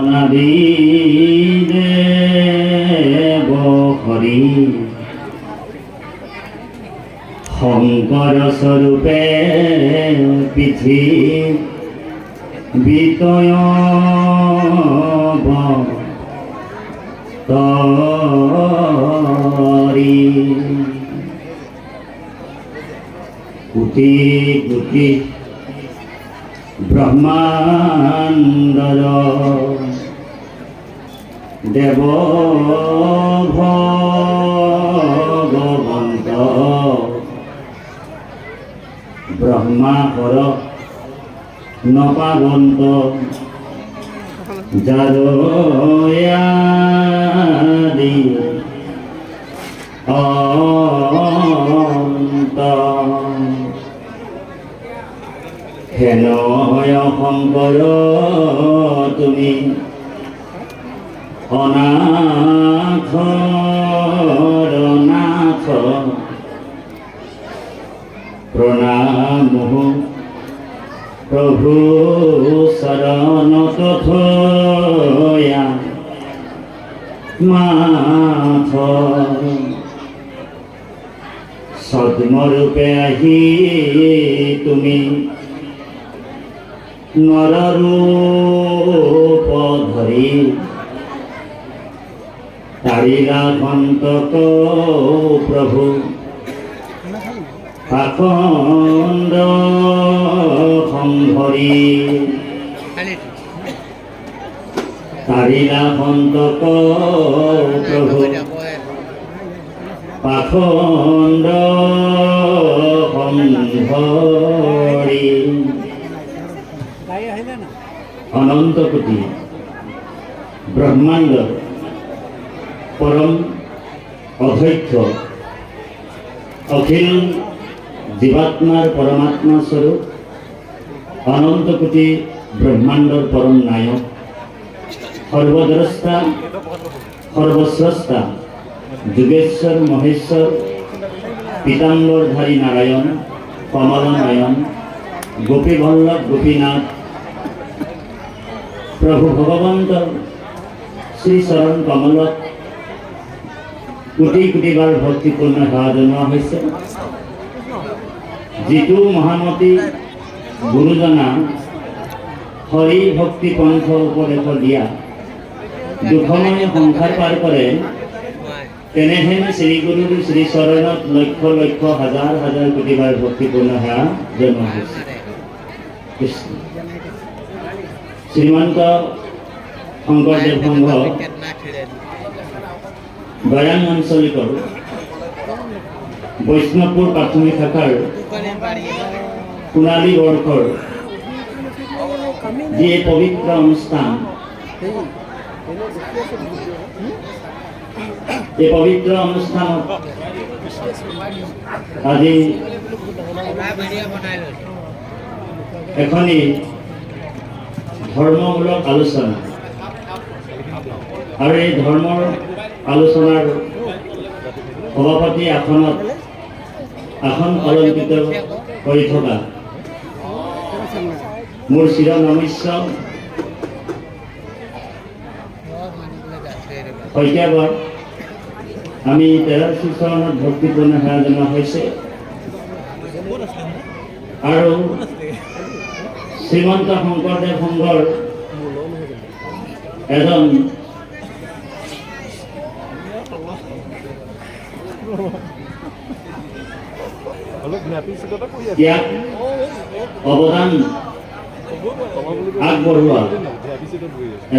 অনাদি দেব হৰি শংকৰ স্বৰূপে পৃথি বিতয় তৰি কোটি কোটি ব্ৰহ্মাণ্ডৰ দেৱ ভগৱন্ত ব্ৰহ্মাকৰ নপাবন্ত যাদয়াদি অন্ত। হেনয় শংকৰ তুমি অনাথৰ নাথ প্ৰণাম প্ৰভু শৰণ তথয়া মাথ। সদ্মৰূপে আহি তুমি নৰৰূপ ধৰি প্ৰভু পাখণ্ড সংভৰি তাৰিলা সন্তক প্ৰভু পাখণ্ড সংভৰি অনন্ত কোটি ব্ৰহ্মাণ্ড পৰম অধ্যক্ষ অখিল জীৱাত্মাৰ পৰমাত্মা স্বৰূপ অনন্ত কোটি ব্ৰহ্মাণ্ডৰ পৰম নায়ক সৰ্বদ্ৰষ্টা সৰ্বস্ৰষ্টা যোগেশ্বৰ মহেশ্বৰ পীতাম্বৰধাৰী নাৰায়ণ কমল নয়ন গোপীবল্লভ গোপীনাথ প্ৰভু ভগৱন্ত শ্ৰীচৰণ কমলত কোটি কোটিবাৰ ভক্তিপূৰ্ণ সেৱা জনোৱা হৈছে যিটো মহামতী গুৰুজনা হৰি ভক্তি পন্থ উপদেশ দিয়া দুখমনে সংসাৰ পাৰ কৰে। তেনেহেন শ্ৰীগুৰুৰ শ্ৰীচৰণত লক্ষ লক্ষ হাজাৰ হাজাৰ কোটিবাৰ ভক্তিপূৰ্ণ সেৱা জনোৱা হৈছে। শ্ৰীমন্ত শংকৰদেৱ সংঘ গয়ান আঞ্চলিকৰ বৈষ্ণৱপুৰ প্ৰাথমিক শাখাৰ সোণালী বৰ্ষৰ যি এই পবিত্ৰ অনুষ্ঠান এই পবিত্ৰ অনুষ্ঠানত আজি এখনি ধৰ্মমূলক আলোচনা। আৰু এই ধৰ্মৰ আলোচনাৰ সভাপতি আসনত আসন অলংকৃত কৰি থকা মোৰ চিৰ নমস্য শইকীয়াগড় আমি তেৰাশী চনত ভক্তিপূৰ্ণ সেৱা জনোৱা হৈছে। আৰু শ্ৰীমন্ত শংকৰদেৱ সংঘৰ এজন ত্যাগ অৱদান আগবঢ়োৱা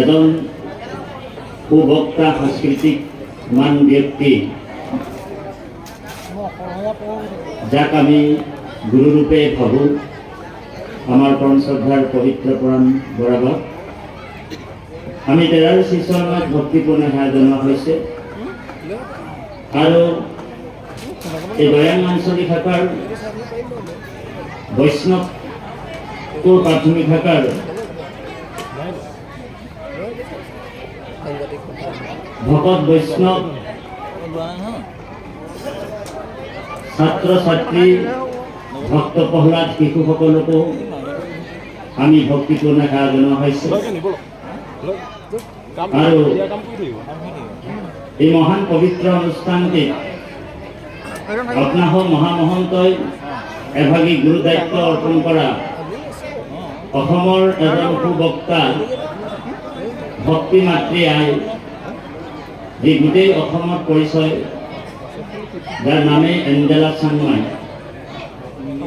এজন সুবক্তা সাংস্কৃতিক মান ব্যক্তি, যাক আমি গুৰুৰূপে ভাবোঁ, আমাৰ পৰম শ্ৰদ্ধাৰ পবিত্ৰ পুৰাণ বৰাবক আমি তেৰাৰ শিশনত ভক্তিপূৰ্ণ সেৱা জনোৱা হৈছে। আৰু এই বয়ান আঞ্চলিক শাখাৰ বৈষ্ণৱ কোৰ প্ৰাথমিক শাখাৰ ভকত বৈষ্ণৱ ছাত্ৰ ছাত্ৰী ভক্ত প্ৰহ্লাদ শিশুসকলকো আমি ভক্তিপূৰ্ণ সেৱা জনোৱা হৈছে আৰু এই মহান পবিত্ৰ অনুষ্ঠানটি আপোনাসহ মহামহন্তই এভাগী গুৰু দায়িত্ব অৰ্পণ কৰা অসমৰ এজন সুবক্তা ভক্তি মাতৃ আই, যি গোটেই অসমত পৰিচয়, যাৰ নামে এঞ্জেলা চাংমাই।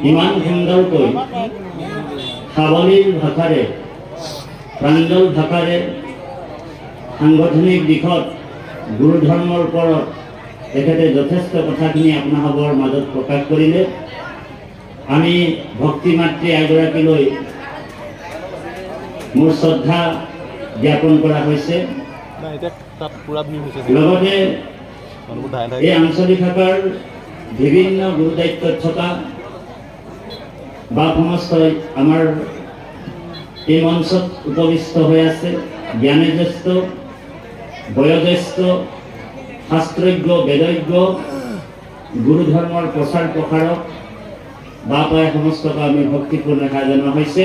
ইমান সুন্দৰকৈ সাৱলীল ভাষাৰে প্ৰাঞ্জল ভাষাৰে সাংগঠনিক দিশত গুৰু ধৰ্মৰ ওপৰত তেখেতে যথেষ্ট কথাখিনি আপোনালোকৰ মাজত প্ৰকাশ কৰিলে। আমি ভক্তি মাতৃ এগৰাকীলৈ মোৰ শ্ৰদ্ধা জ্ঞাপন কৰা হৈছে। লগতে এই আঞ্চলিক শাখাৰ বিভিন্ন গুৰু দায়িত্বত থকা বা সমস্তই আমাৰ এই মঞ্চত উপবিষ্ট হৈ আছে। জ্ঞানজ্যেষ্ঠ বয়োজ্যেষ্ঠ শাস্ত্ৰজ্ঞ বেদজ্ঞ গুৰু ধৰ্মৰ প্ৰচাৰ প্ৰসাৰক বা প্ৰায় সমস্তক আমি ভক্তিপূৰ্ণ সেৱা জনোৱা হৈছে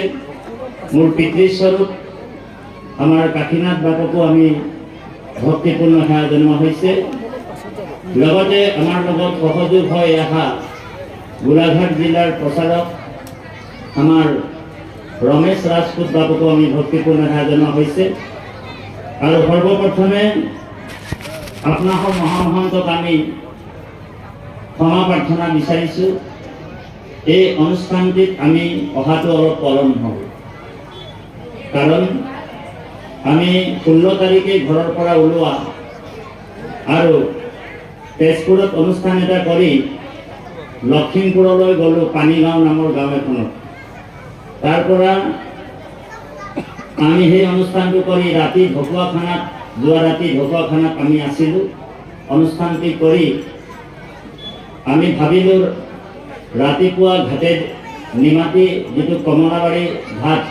মোৰ পিতৃস্বৰূপ আমাৰ কাশীনাথ বাপকো আমি ভক্তিপূৰ্ণ সেৱা জনোৱা হৈছে লগতে আমাৰ লগত সহযোগ হৈ অহা গোলাঘাট জিলাৰ প্ৰচাৰক আমাৰ ৰমেশ ৰাজপুত বাবুকো আমি ভক্তিপূৰ্ণ সেৱা জনোৱা হৈছে আৰু সৰ্বপ্ৰথমে আপোনাসৰ মহামহন্তক আমি ক্ষমা প্ৰাৰ্থনা বিচাৰিছোঁ। এই অনুষ্ঠানটিত আমি অহাটো অলপ পলম হ'ব কাৰণ আমি ষোল্ল তাৰিখে ঘৰৰ পৰা ওলোৱা আৰু তেজপুৰত অনুষ্ঠান এটা কৰি লখিমপুৰলৈ গ'লোঁ পানীগাঁও নামৰ গাঁও এখনত। তাৰ পৰা আমি সেই অনুষ্ঠানটো কৰি ৰাতি ঢকুৱাখানাত, যোৱা ৰাতি ঢকুৱাখানাত আমি আছিলোঁ। অনুষ্ঠানটি কৰি আমি ভাবিলোঁ ৰাতিপুৱা ঘাটে নিমাতী যিটো কমলাবাৰী ঘাট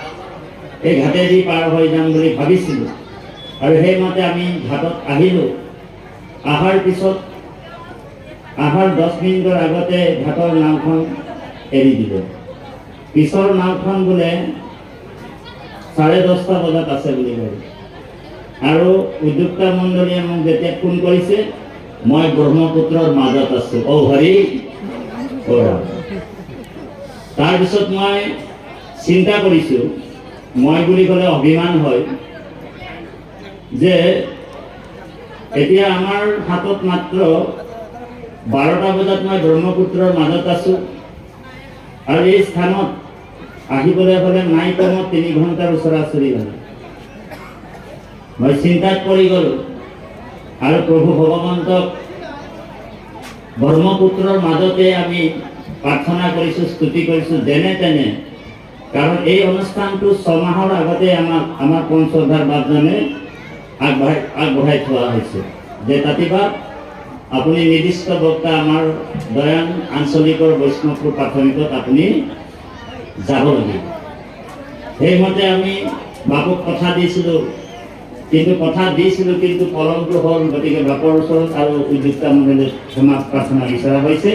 এই ঘাটেদি পাৰ হৈ যাম বুলি ভাবিছিলোঁ। আৰু সেইমতে আমি ঘাটত আহিলোঁ। অহাৰ পিছত অহাৰ দহ মিনিটৰ আগতে ঘাটৰ নাওখন এৰি দিলে। পিছৰ নাওখন বোলে চাৰে দহটা বজাত আছে বুলি কয় আৰু উদ্যোক্তা মণ্ডলীয়ে মোক যেতিয়া ফোন কৰিছে, মই ব্ৰহ্মপুত্ৰৰ মাজত আছোঁ। অ হৰি। ৰাম। তাৰপিছত মই চিন্তা কৰিছোঁ, মই বুলি ক'লে অভিমান হয়, যে এতিয়া আমাৰ হাতত মাত্ৰ বাৰটা বজাত মই ব্ৰহ্মপুত্ৰৰ মাজত আছোঁ আৰু এই স্থানত আহিবলৈ হ'লে নাই কমত তিনি ঘণ্টাৰ ওচৰা ওচৰি হ'ল মই চিন্তাত পৰি গ'লোঁ আৰু প্ৰভু ভগৱন্তক ব্ৰহ্মপুত্ৰৰ মাজতে আমি প্ৰাৰ্থনা কৰিছোঁ, স্তুতি কৰিছোঁ, যেনে তেনে। কাৰণ এই অনুষ্ঠানটো ছমাহৰ আগতে আমাক, আমাৰ পঞ্চধাৰ বাপজনে আগবঢ়াই আগবঢ়াই থোৱা হৈছে। যে তাতিবা আপুনি নিৰ্দিষ্ট বক্তা আমাৰ দয়ান আঞ্চলিকৰ বৈষ্ণৱপুৰ প্ৰাথমিকত আপুনি যাব লাগিব। সেইমতে আমি বাপুক কথা দিছিলোঁ কিন্তু কথা দিছিলোঁ কিন্তু পলমটো হ'ল গতিকে বাপৰ ওচৰত আৰু উদ্যোক্তা মণ্ডলীত ক্ষমা প্ৰাৰ্থনা বিচৰা হৈছে।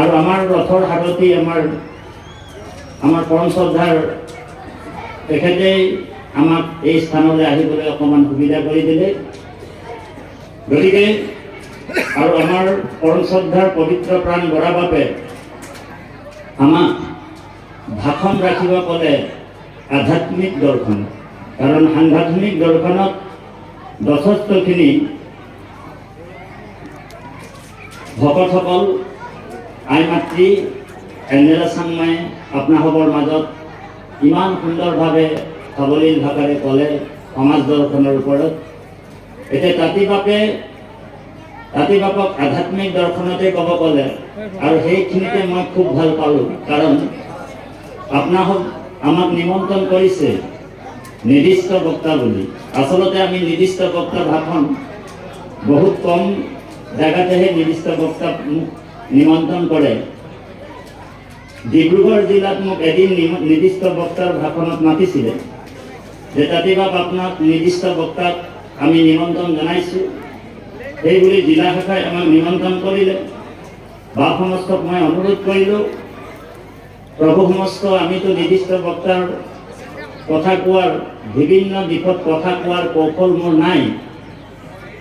আৰু আমাৰ ৰথৰ সাৰথি আমাৰ আমাৰ পৰম শ্ৰদ্ধাৰ তেখেতেই আমাক এই স্থানলৈ আহিবলৈ অকণমান সুবিধা কৰি দিলে। গতিকে, আৰু আমাৰ পৰম শ্ৰদ্ধাৰ পবিত্ৰ প্ৰাণ বৰা বাপে আমাক ভাষণ ৰাখিব ক'লে আধ্যাত্মিক দৰ্শন। কাৰণ সাংঘাতিক দৰ্শনত যথেষ্টখিনি ভকতসকল আই মাতৃ এঞ্জেলা চাংমাই আপোনাসৱৰ মাজত ইমান সুন্দৰভাৱে সাৱলীল ভাষাৰে ক'লে সমাজ দৰ্শনৰ ওপৰত। এতিয়া তাঁতি বাপে, তাঁতি বাপক আধ্যাত্মিক দৰ্শনতে ক'ব ক'লে আৰু সেইখিনিতে মই খুব ভালো পালোঁ। কাৰণ আপোনাসৱ আমাক নিমন্ত্ৰণ কৰিছে। নিৰ্দিষ্ট বক্তা বুলি আচলতে আমি নিৰ্দিষ্ট বক্তা ভাষণ বহুত কম জেগাতেহে নিৰ্দিষ্ট বক্তা মোক নিমন্ত্ৰণ কৰে। ডিব্ৰুগড় জিলাত মোক এদিন নিৰ্দিষ্ট বক্তাৰ ভাষণত মাতিছিলে। যে তাতিবাপ আপোনাক নিৰ্দিষ্ট বক্তাক আমি নিমন্ত্ৰণ জনাইছোঁ। সেইবুলি জিলা শাখাই আমাক নিমন্ত্ৰণ কৰিলে। বা সমস্তক মই অনুৰোধ কৰিলোঁ। প্ৰভু সমস্ত আমিতো নিৰ্দিষ্ট বক্তাৰ কথা কোৱাৰ, বিভিন্ন দিশত কথা কোৱাৰ কৌশল মোৰ নাই।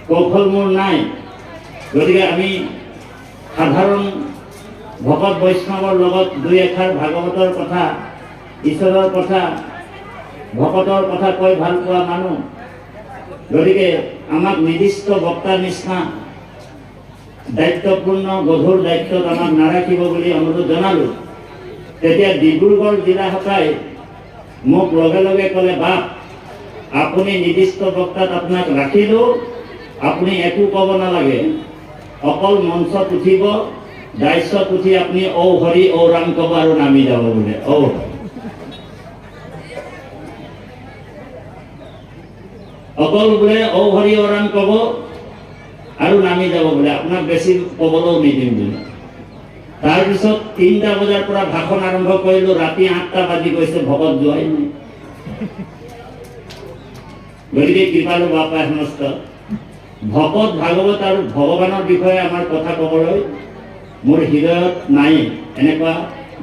কৌশল মোৰ নাই। গতিকে আমি সাধাৰণ ভকত বৈষ্ণৱৰ লগত দুই এষাৰ ভাগৱতৰ কথা, ঈশ্বৰৰ কথা, ভকতৰ কথা কৈ ভালো পোৱা মানুহ। গতিকে আমাক নিৰ্দিষ্ট বক্তাৰ নিচিনা দায়িত্বপূৰ্ণ, গধুৰ দায়িত্বত আমাক নাৰাখিব বুলি অনুৰোধ জনালোঁ। তেতিয়া ডিব্ৰুগড় জিলা সভাই মোক লগে লগে ক'লে, বাপ, আপুনি নিৰ্দিষ্ট বক্তাত আপোনাক ৰাখিলোঁ, আপুনি একো ক'ব নালাগে। অকল মঞ্চত উঠিব, দায়িত্বত উঠি আপুনি ঔ হৰি, ঔ ৰাম ক'ব আৰু নামি যাব বোলে। ঔ অকল বোলে ঔ হৰি, ঔ ৰাম ক'ব আৰু নামি যাব বোলে। আপোনাক বেছি ক'বলৈও নিদিম বোলে। তাৰপিছত তিনিটা বজাৰ পৰা ভাষণ আৰম্ভ কৰিলোঁ, ৰাতি আঠটা বাজি গৈছে, ভকত যোৱাই নাই। গতিকে কৃপালু বাপা সমস্ত ভকত ভাগৱত আৰু ভগৱানৰ বিষয়ে আমাৰ কথা ক'বলৈ মোৰ হৃদয়ত নাই, এনেকুৱা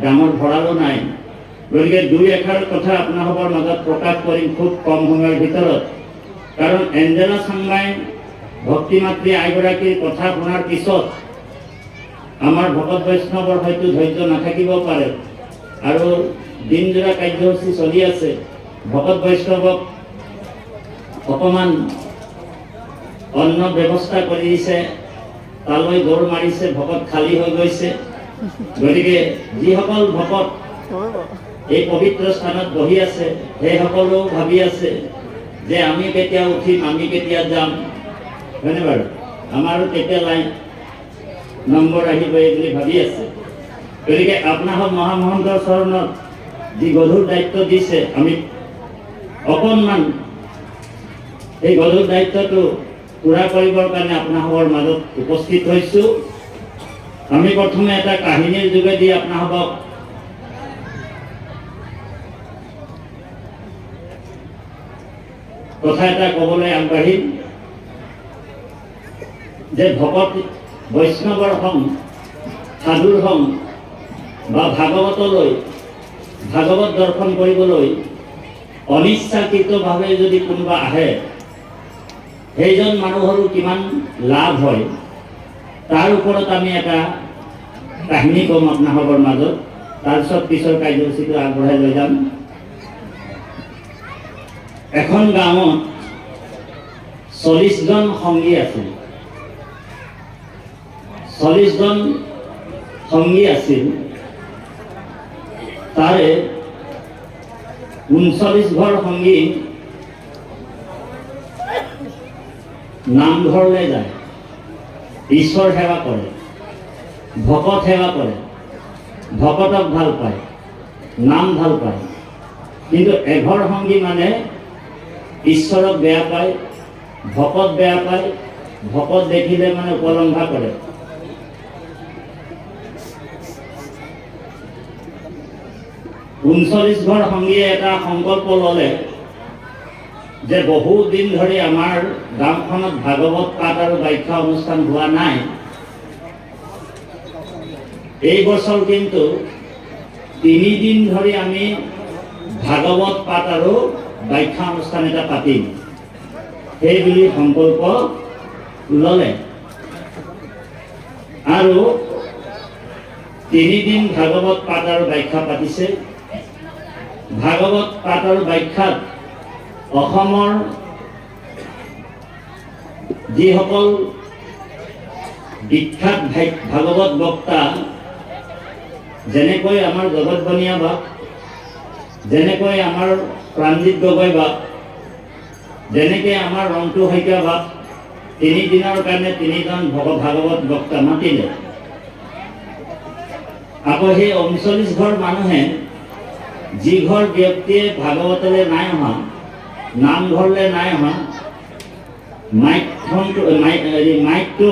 ডাঙৰ ভঁৰালো নাই। গতিকে দুই এষাৰ কথা আপোনালোকৰ মাজত প্ৰকাশ কৰিম খুব কম সময়ৰ ভিতৰত। কাৰণ এঞ্জেলা চাংমাই ভক্তি মাতৃ আইগৰাকীৰ কথা শুনাৰ পিছত আমাৰ ভকত বৈষ্ণৱৰ হয়তো ধৈৰ্য নাথাকিব পাৰে। আৰু দিনজোৰা কাৰ্যসূচী চলি আছে। ভকত বৈষ্ণৱক অকণমান অন্ন ব্যৱস্থা কৰি দিছে। তালৈ দৌৰ মাৰিছে, ভকত খালী হৈ গৈছে। গতিকে যিসকল ভকত এই পবিত্ৰ স্থানত বহি আছে, সেইসকলেও ভাবি আছে যে আমি কেতিয়া উঠিম, আমি কেতিয়া যাম। হয়নে বাৰু? আমাৰো কেতিয়া লাইন নম্বৰ আহিব এই বুলি ভাবি আছে। গতিকে আপোনালোক মহামহন্তৰ চৰণত যি গধুৰ দায়িত্ব দিছে, আমি অকণমান এই গধুৰ দায়িত্বটো পূৰা কৰিবৰ কাৰণে আপোনালোকৰ মাজত উপস্থিত হৈছোঁ। আমি প্ৰথমে এটা কাহিনীৰ যোগেদি আপোনালোকক কথা এটা ক'বলৈ আগবাঢ়িম যে ভকত বৈষ্ণৱৰ সং সাধুৰ সং বা ভাগৱতলৈ, ভাগৱত দৰ্শন কৰিবলৈ অনিচ্ছাকৃতভাৱে যদি কোনোবা আহে, সেইজন মানুহৰো কিমান লাভ হয়, তাৰ ওপৰত আমি এটা কাহিনী ক'ম আপোনালোকৰ মাজত। তাৰপিছত পিছৰ কাৰ্যসূচীটো আগবঢ়াই লৈ যাম। এখন গাঁৱত চল্লিছজন সংগী আছিল। চল্লিছজন সংগী আছিল। তাৰে ঊনচল্লিছ ঘৰ সংগী নামঘৰলৈ যায়। ঈশ্বৰ সেৱা কৰে, ভকত সেৱা কৰে, ভকতক ভালো পায়, নাম ভালো পায়। কিন্তু এঘৰ সংগী মানে ঈশ্বৰক বেয়া পায়, ভকত বেয়া পায়, ভকত দেখিলে মানে উপলম্ভা কৰে। ঊনচল্লিছ ঘৰ সংগীয়ে এটা সংকল্প ল'লে যে বহু দিন ধৰি আমাৰ গাঁওখনত ভাগৱত পাঠ আৰু ব্যাখ্যা অনুষ্ঠান হোৱা নাই। এই বছৰ কিন্তু তিনিদিন ধৰি আমি ভাগৱত পাঠ আৰু ব্যাখ্যা অনুষ্ঠান এটা পাতিম। সেই বুলি সংকল্প ল'লে। আৰু তিনিদিন ভাগৱত পাঠ আৰু ব্যাখ্যা পাতিছে। ভাগৱত পাঠ আৰু ব্যাখ্যাত অসমৰ যিসকল বিখ্যাত ভাগৱত বক্তা, যেনেকৈ আমাৰ জগত বনিয়া বাপ যেনেকৈ আমাৰ প্ৰাণজিৎ গগৈ বাপ যেনেকৈ আমাৰ ৰন্টু শইকীয়া বাপ তিনিদিনৰ কাৰণে তিনিজন ভগ ভাগৱত বক্তা মাতিলে। আকৌ সেই ঊনচল্লিছ ঘৰ মানুহে যি ঘৰ ব্যক্তিয়ে ভাগৱতলৈ নাই নাই অহা মাইকখনটো মাইক হেৰি, মাইকটো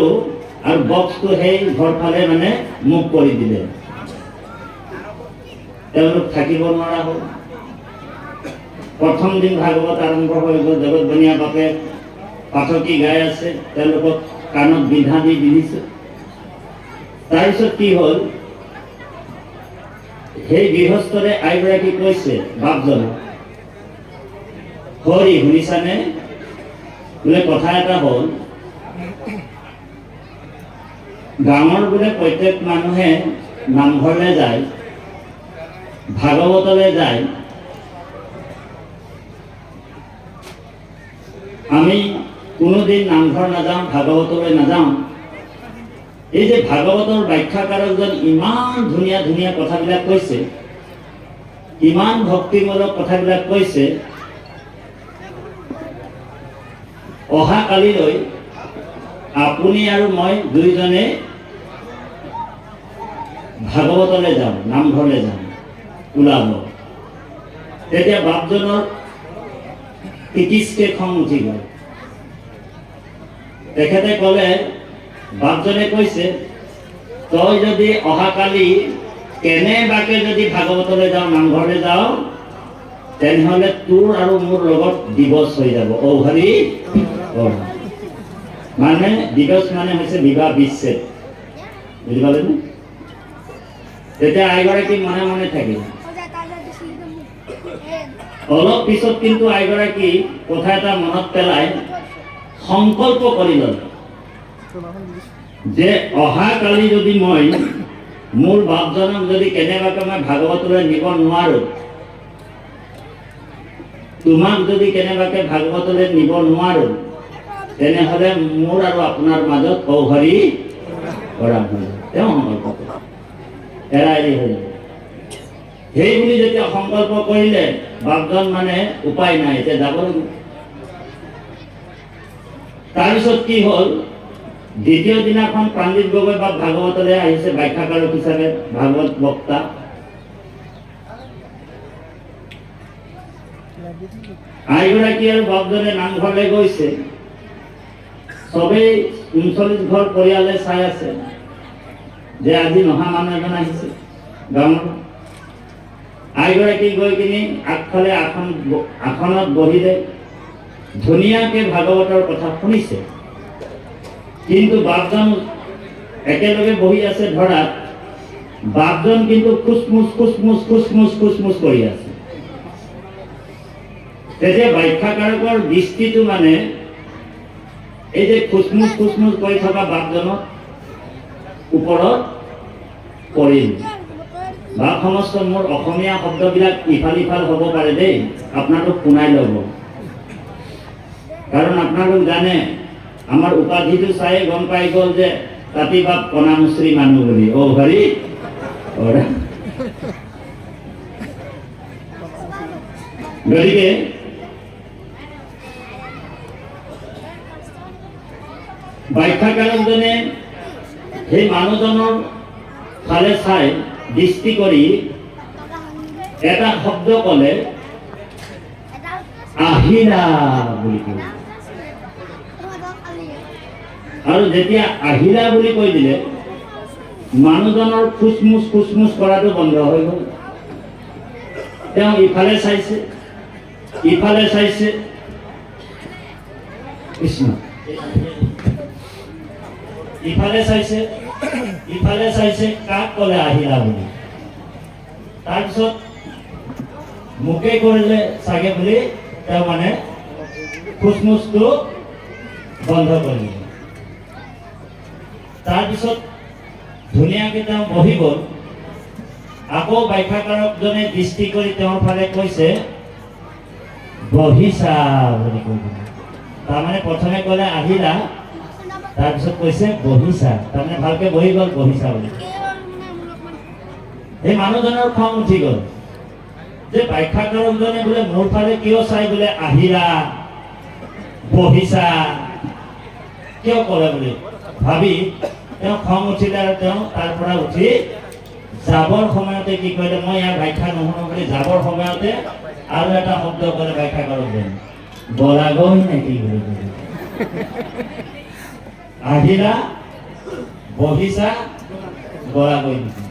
আৰু বক্সটো সেই ঘৰ ফালে মানে মুখ কৰি দিলে। তেওঁলোক থাকিব নোৱাৰা হ'ল। প্ৰথম দিন ভাগৱত আৰম্ভ হৈ গ'ল জগত বাপে পাঠকী গাই আছে, তেওঁলোকক কাণত বিন্ধা দি বিন্ধিছে তাৰপিছত কি হ'ল? সেই গৃহস্থৰে আইগৰাকী কৈছে বাপজনক হৰি, শুনিছানে? বোলে কথা এটা হ'ল, গাঁৱৰ বোলে প্ৰত্যেক মানুহে নামঘৰলৈ যায়, ভাগৱতলৈ যায়। আমি কোনোদিন নামঘৰ নাযাওঁ, ভাগৱতলৈ নাযাওঁ। এই যে ভাগৱতৰ ব্যাখ্যাকাৰকজন ইমান ধুনীয়া ধুনীয়া কথাবিলাক কৈছে, ইমান ভক্তিমূলক কথাবিলাক কৈছে অহা কালিলৈ আপুনি আৰু মই দুইজনে ভাগৱতলৈ যাম, নামঘৰলৈ যাম, ওলাব। তেতিয়া বাপজনৰ পিটিচকে খং উঠি গ'ল। তেখেতে ক'লে বাপজনে কৈছে, তই যদি অহাকালি কেনেবাকে যদি ভাগৱতলৈ যাওঁ, নামঘৰলৈ যাওঁ, তেনেহ'লে তোৰ আৰু মোৰ লগত দিৱস হৈ যাব। ঔ হৰি। মানে দিৱস মানে হৈছে বিবাহ বিচ্ছেদ। বুজি পালেনে তেতিয়া আইগৰাকী মনে মনে থাকিল। অলপ পিছত কিন্তু আইগৰাকী কথা এটা মনত পেলাই সংকল্প কৰি ল'লে। যে অহাকালি যদি মই মোৰ বাপজনক যদি কেনেবাকৈ মই ভাগৱতলৈ নিব নোৱাৰোঁ, তোমাক যদি কেনেবাকৈ ভাগৱতলৈ নিব নোৱাৰোঁ, তেনেহ'লে মোৰ আৰু আপোনাৰ মাজত ঔহৰি কৰা হৈ যাব। তেওঁ সংকল্প কৰিলে এৰা এৰি হৈ সেই বুলি যেতিয়া সংকল্প কৰিলে, বাপজন মানে উপায় নাই, এতিয়া যাব লাগিব। তাৰপিছত কি হ'ল? দ্বিতীয় দিনাখন পাণ্ডিত গগৈ বা ভাগৱতলৈ আহিছে ব্যাখ্যাকাৰক হিচাপে ভাগৱত বক্তা। আইগৰাকী আৰু বাপজনে নামঘৰলৈ গৈছে। চবেই ঊনচল্লিছ ঘৰ পৰিয়ালে চাই আছে যে আজি নহা মানুহ এজন আহিছে। গাঁৱৰ আইগৰাকী গৈ কিনি আগফালে আসন আসনত বহিলে। ধুনীয়াকৈ ভাগৱতৰ কথা শুনিছে। কিন্তু বাপজন একেলগে বহি আছে ধৰাত বাপজন কিন্তু খুচমুচ খুচমুচ খুচমুচ খুচমুচ কৰি আছে। তেতিয়া ব্যাখ্যাকাৰকৰ দৃষ্টিটো মানে এই যে খুচমুচ খুচমুচ কৰি থকা বাপজনৰ ওপৰত পৰিল। বা সমস্ত মোৰ অসমীয়া শব্দবিলাক ইফাল ইফাল হ'ব পাৰে দেই, আপোনালোক শুনাই ল'ব। কাৰণ আপোনালোক জানে আমাৰ উপাধিটো চাই গম পাই গ'ল যে তাতি বাপ কণামুচৰি মানুহ বুলি। অ, হৰি? গতিকে ব্যাখ্যাকাৰকজনে সেই মানুহজনৰ ফালে চাই দৃষ্টি কৰি এটা শব্দ ক'লে, আহিলা বুলি ক'লে। আৰু যেতিয়া আহিলা বুলি কৈ দিলে, মানুহজনৰ খুচমুচ খুচমুচ কৰাটো বন্ধ হৈ গ'ল। তেওঁ ইফালে চাইছে ইফালে চাইছে। কৃষ্ণ। ইফালে চাইছে ইফালে চাইছে, কাক ক'লে আহিলা বুলি? তাৰপিছত মোকে কৰিলে চাগে বুলি তেওঁ মানে খুচমুচটো বন্ধ কৰিলে তাৰপিছত ধুনীয়াকৈ বহি গ'ল। আকৌ ব্যাখ্যাকাৰকজনে দৃষ্টি কৰি ফালে কৈছে বহিছা বুলি কৈ দিলে। তাৰমানে ক'লে, আহিলা। তাৰপিছত কৈছে বহিছা তাৰমানে ভালকে বহি গ'ল বহিছা বুলি। সেই মানুহজনৰ খং উঠি গ'ল। যে ব্যাখ্যাকাৰকজনে বোলে, মোৰ ফালে কিয় চাই বোলে, আহিলা। বহিছা কিয় ক'লে বুলি? ভাবি তেওঁ খং উঠিলে আৰু তেওঁ তাৰ পৰা উঠি যাবৰ সময়তে কি কৰিলে, মই ইয়াৰ ব্যাখ্যা নুশুনো বুলি যাবৰ সময়তে আৰু এটা শব্দ ক'লে ব্যাখ্যাকাৰকজনে বলাগৈ নেকি বুলি ক'লে আহিলা, বহিছা, বলাগৈ নেকি?